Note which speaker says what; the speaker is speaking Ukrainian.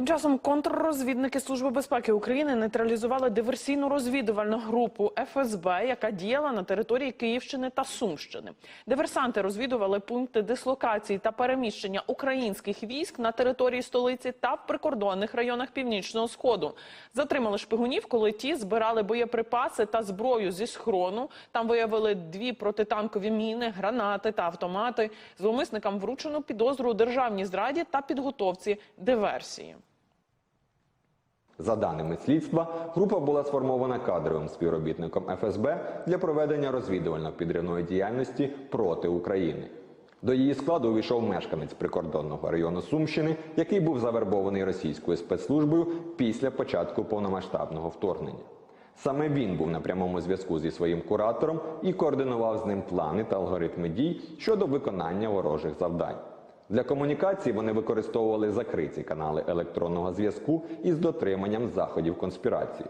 Speaker 1: Тим часом контррозвідники Служби безпеки України нейтралізували диверсійну розвідувальну групу ФСБ, яка діяла на території Київщини та Сумщини. Диверсанти розвідували пункти дислокації та переміщення українських військ на території столиці та в прикордонних районах північного сходу. Затримали шпигунів, коли ті збирали боєприпаси та зброю зі схрону. Там виявили дві протитанкові міни, гранати та автомати. Зловмисникам вручено підозру у державній зраді та підготовці диверсії.
Speaker 2: За даними слідства, група була сформована кадровим співробітником ФСБ для проведення розвідувально-підривної діяльності проти України. До її складу увійшов мешканець прикордонного району Сумщини, який був завербований російською спецслужбою після початку повномасштабного вторгнення. Саме він був на прямому зв'язку зі своїм куратором і координував з ним плани та алгоритми дій щодо виконання ворожих завдань. Для комунікації вони використовували закриті канали електронного зв'язку із дотриманням заходів конспірації.